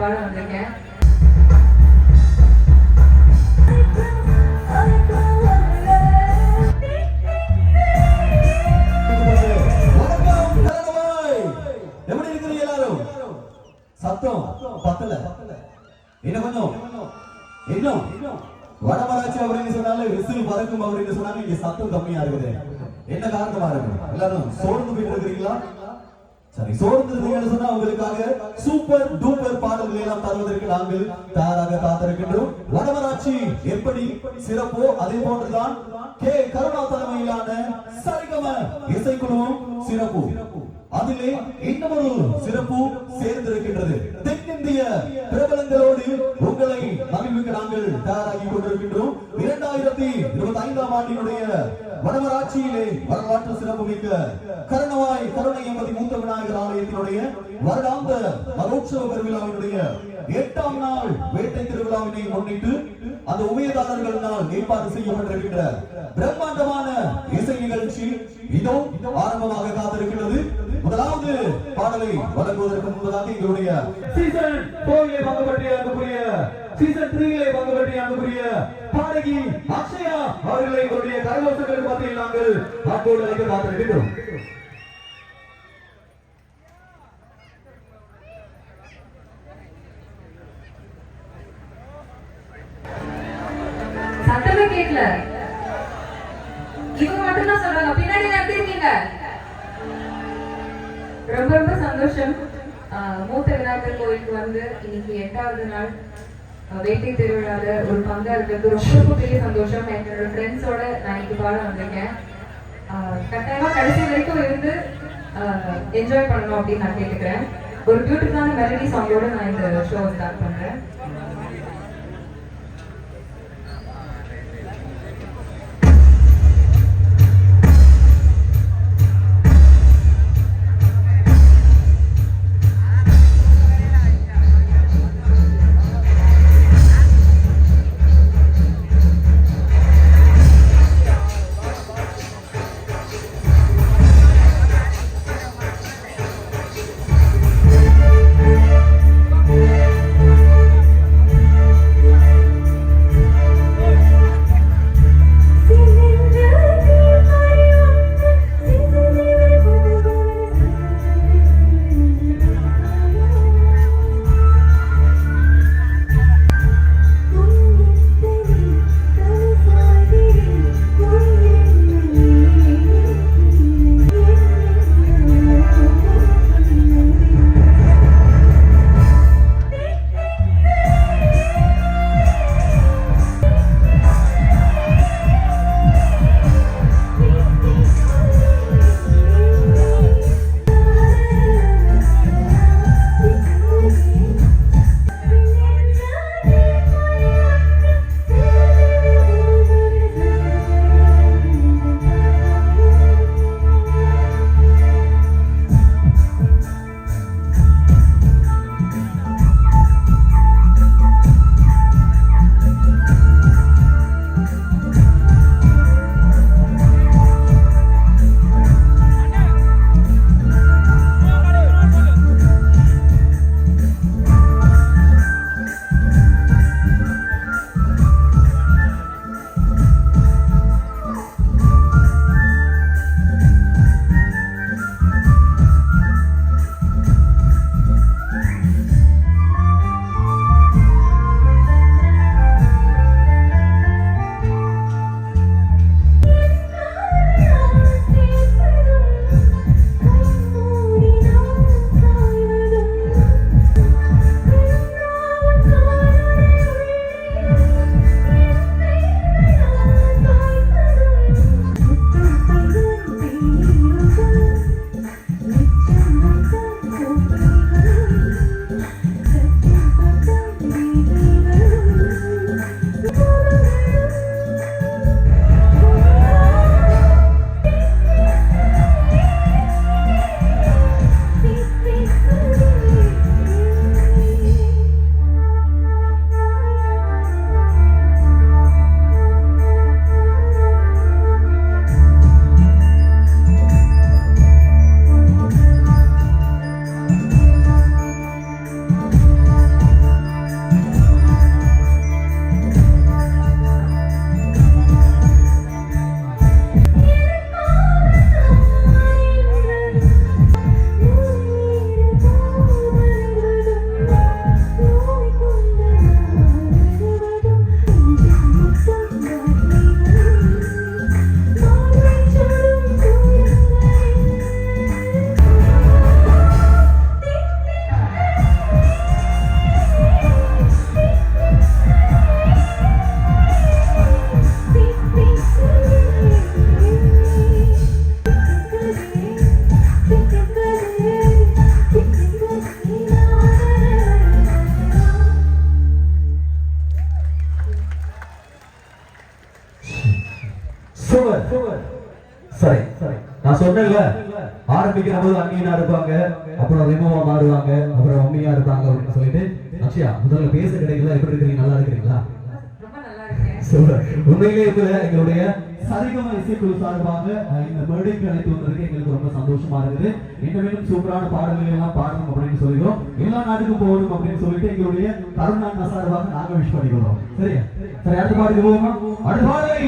பாட வந்திருக்கேன். எப்படி இருக்கிறீங்க எல்லாரும் சத்தம் பத்தல. என்ன கொஞ்சம் இன்னும் வடமராட்சி அப்படின்னு சொன்னாலே விசில் பறக்கும் அப்படின்னு சொன்னாலும் இங்க சத்தம் கம்மியா இருக்குது. என்ன காரணமா இருக்கு எல்லாரும் சோர்ந்து போயிட்டு இருக்கிறீங்களா? சரி சோர்ந்து இருந்தீங்கன்னு சொன்னா உங்களுக்காக சூப்பர் டூப்பர் பாடல்களை எல்லாம் தருவதற்கு நாங்கள் தயாராக காத்திருக்கின்றோம். வடமராட்சி எப்படி சிறப்போ அதே போன்றுதான் கே கருணா தலைமையிலான சரிகம இசைக்குழுவும் சிறப்பு. அதிலே இன்னமொரு சிறப்பு சேர்ந்திருக்கின்றது. தென்னிந்திய பிரபலங்களோடு உங்களை மகிழ்வுக்கு நாங்கள் தயாராகி கொண்டிருக்கின்றோம். இரண்டாயிரத்தி இருபத்தி ஐந்தாம் ஆண்டினுடைய வடமராட்சியிலே வரலாற்று சிறப்பு மிக்க கருணவாய் கருணை எம்பதி மூத்த விநாயகர் ஆலயத்தினுடைய வருடாந்த மகோத்சவ பெருவிழாவினுடைய எட்டாம் நாள் வேட்டை திருவிழாவினை முன்னிட்டு அந்த உபயதாரர்களினால் ஏற்பாடு செய்யப்பட்டிருக்கின்ற பிரம்மாண்டமான இசை நிகழ்ச்சி. இதோ ஆரம்பமாக காத்திருக்கிறது. முதலாவது பாடலை வழங்குவதற்கு முன்பதாக எங்களுடைய சீசன் போரிலே பங்கு பற்றிய அன்புக்குரிய சீசன் த்ரீலே பங்கு பற்றிய அன்புக்குரிய பாடகி அக்ஷயா அவர்களை எங்களுடைய கரகோசங்கள் மத்தியில் நாங்கள் அன்போடு அழைக்க காத்திருக்கின்றோம் சத்தமே கேட்கல. இவங்க மட்டும் தான் சொல்றாங்க. பின்னாடி எப்படி இருக்கீங்க ரொம்ப ரொம்ப சந்தோஷம். மூத்த விநாயகர் கோயிலுக்கு வந்து இன்னைக்கு எட்டாவது நாள் வேட்டை திருவிழால ஒரு பங்கா இருக்கிறது ரொம்ப ரொம்ப பெரிய சந்தோஷம். என்னோட ஃப்ரெண்ட்ஸோட நான் இன்னைக்கு பாட வந்திருக்கேன். கட்டாயமா கடைசி வரைக்கும் இருந்து என்ஜாய் பண்ணணும் அப்படின்னு நான் கேட்டுக்கிறேன். ஒரு பியூட்டிஃபுல்லான மெலடி சாங்கோட நான் இந்த ஷோ ஸ்டார்ட் பண்றேன். நல்லா இருக்கேன் சூப்பர். எங்களுடைய சரிகம இசைக்குழு சார்பாக இந்த மேடைக்கு அழைத்து வந்ததுக்கு எங்களுக்கு ரொம்ப சந்தோஷமா இருக்குது. இன்னும் இன்னும் சூப்பரான பாடல்கள் எல்லாம் பாடணும் அப்படின்னு சொல்லிக்கிறோம். எல்லா நாட்டுக்கும் போகணும் அப்படின்னு சொல்லிட்டு எங்களுடைய கருணாண்ணா சார்பாக நாங்க விஷ் பண்ணிக்கிறோம். சரியா? சரி அடுத்த பாட்டுக்கு போகணும் அடுத்த பாடலை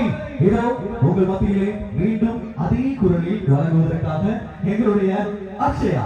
இதோ உங்கள் மத்தியிலே மீண்டும் அதே குரலில் வழங்குவதற்காக எங்களுடைய அக்ஷயா.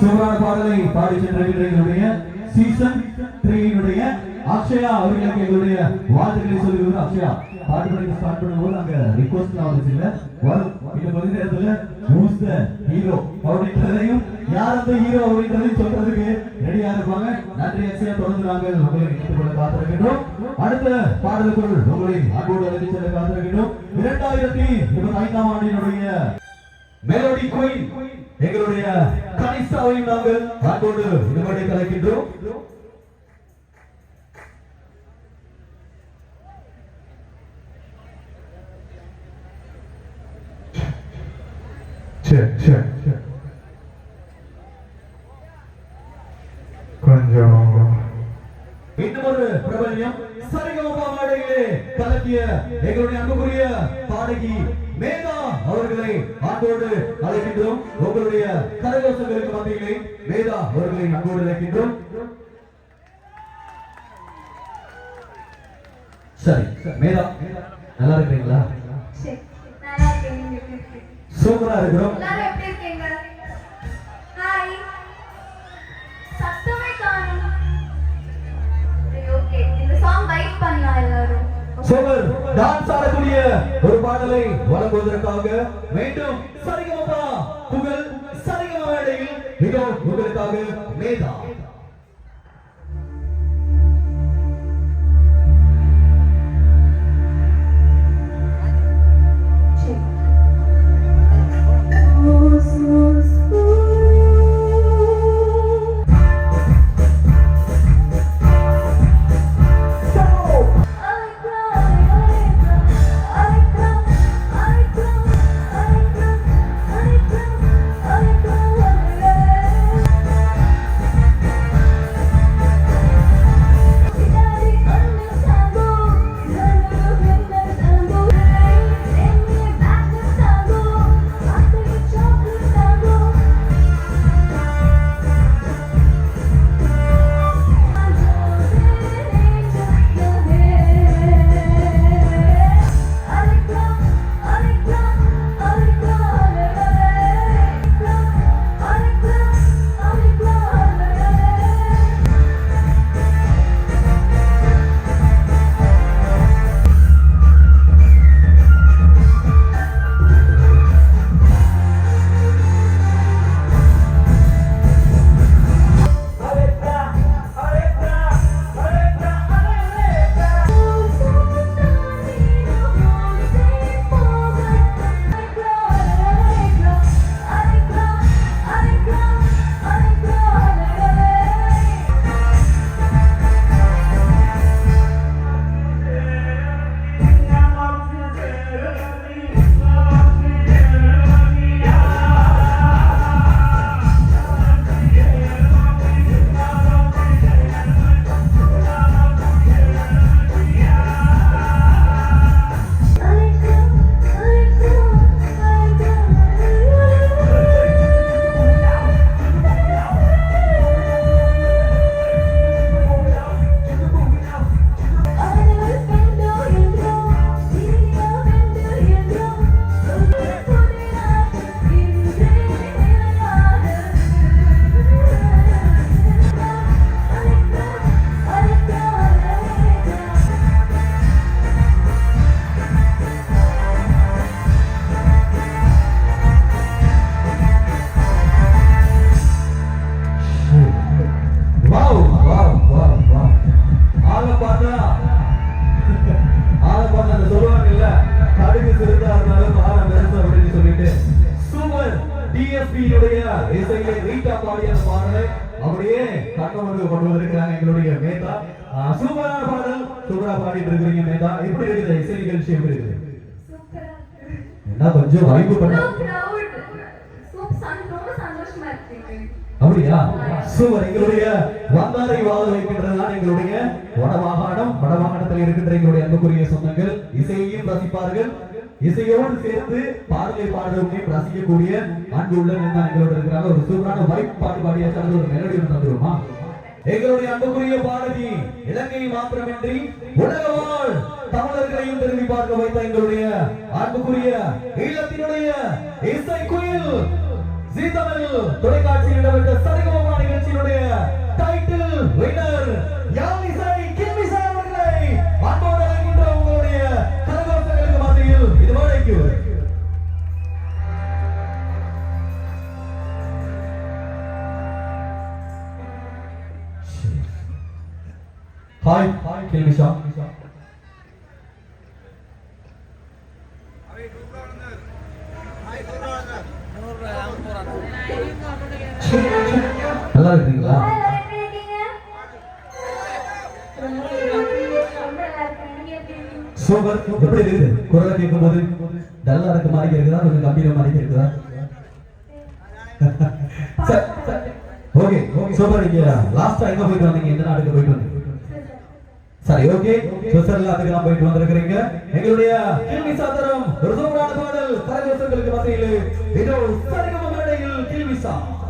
சுவர் பாடலை பாடி சென்ற எங்களுடைய சீசன் த்ரீனுடைய அக்ஷயா அவர்களுக்கு எங்களுடைய வாழ்த்துக்களை சொல்லுகிறது அக்ஷயா பாட்டு படிக்க ஸ்டார்ட் பண்ணும்போது அங்க ரிக்வஸ்ட் வந்துச்சு இல்ல? வரும். இந்த பகுதி நேரத்துல who's the ஹீரோ அப்படின்றதையும் யார் அந்த ஹீரோ அப்படின்றதையும் சொல்றதுக்கு ரெடியா இருப்பாங்க. நன்றி அக்ஷயா தொடர்ந்து நாங்கள் உங்களை இணைத்துக் கொள்ள காத்திருக்கின்றோம். அடுத்த பாடலுக்குள் உங்களை அன்போடு அழைத்து செல்ல காத்திருக்கின்றோம். இரண்டாயிரத்தி இருபத்தி ஐந்தாம் ஆண்டினுடைய மெலோடி கோயில் எங்களுடைய கனிஷ்டாவையும் நாங்கள் அன்போடு இதுவரை கலைக்கின்றோம் சரி சரி சரி கொஞ்சம் இன்னும் ஒரு பிரபல்யம் சரிகமபா மேடையிலே கலக்கிய எங்களுடைய அன்புக்குரிய பாடகி மேகா அவர்களை அன்போடு அழைக்கின்றோம். உங்களுடைய கரகோஷங்களுக்கு மத்தியிலே மேகா அவர்களை அன்போடு அழைக்கின்றோம். சரி மேதா நல்லா இருக்கிறீங்களா? சூப்பரா இருக்கிறோம். ஒரு பாடலை வழங்குவதற்காக மீண்டும் சரிகமபா புகழ் சரிகம மேடையில் இதோ உங்களுக்காக மேதா. இருக்கிறீங்க மேதா எப்படி இருக்குது இசை நிகழ்ச்சி எப்படி இருக்குது என்ன கொஞ்சம் வைப்பு பண்ண அப்படியா? சூப்பர் எங்களுடைய வந்தாரை வாழ வைக்கின்றதுதான் எங்களுடைய வடமாகாணம் வடமாகாணத்தில் இருக்கின்ற எங்களுடைய அன்புக்குரிய சொந்தங்கள் இசையையும் ரசிப்பார்கள். இசையோடு சேர்த்து பாடலை பாடுறவங்களையும் ரசிக்கக்கூடிய அன்பு உள்ளவங்க தான் எங்களோட இருக்கிறாங்க ஒரு சூப்பரான வைப் பாட்டு பாடியாச்சு ஒரு மெலடி தந்துருமா எங்களுடைய அன்புக்குரிய பாடகி இலங்கை மாத்திரமின்றி உலக வாழ் தமிழர்களையும் திரும்பி பார்க்க வைத்த எங்களுடைய அன்புக்குரிய ஈழத்தினுடைய இசை குயில் ஜி தமிழ் தொலைக்காட்சியில் இடம்பெற்ற சரிகமமான நிகழ்ச்சியினுடைய டைட்டில் வினர் யாமிசை கிமிசை அவர்களை? அன்பு நல்லா இருக்கேன். நீங்க எப்படி இருக்கீங்க? சூப்பர் எப்படி இருக்குது? குரலை கேட்கும் போது டல்லா இருக்க மாதிரி இருக்குதா? கொஞ்சம் கம்பீர மாதிரி இருக்குதா? ஓகே சூப்பர் நீங்க லாஸ்டா எங்க போயிட்டு வந்தீங்க. எந்த நாட்டுக்கு போயிட்டு சரி ஓகே. சுவிட்சர்லாந்துக்கு நான் போயிட்டு வந்திருக்கிறீங்க. எங்களுடைய கேள்வி சாதனம் ஒரு சூப்பரான பாடல் தலைவர்களுக்கு மத்தியில் இதோ சரிகம மேடையில் கேள்வி சாதனம்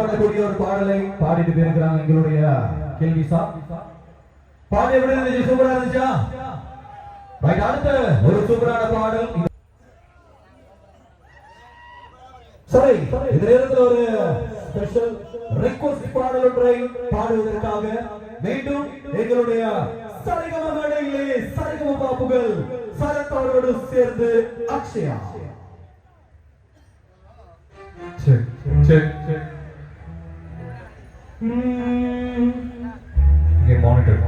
பண்ணக்கூடிய ஒரு பாடலை பாடிட்டு போயிருக்கிறாங்க எங்களுடைய கேள்வி சா பாடி எப்படி இருந்துச்சு சூப்பரா இருந்துச்சா? ரைட் அடுத்த ஒரு சூப்பரான பாடல். சரி இந்த நேரத்தில் ஒரு ஸ்பெஷல் ரிக்வஸ்ட் பாடல் ஒன்றை பாடுவதற்காக மீண்டும் எங்களுடைய சரிகம மேடையிலே சரிகம பாப்புகள் சரத் அவரோடு சேர்ந்து அக்ஷயா. check, check, check. இங்கே மானிட்டர்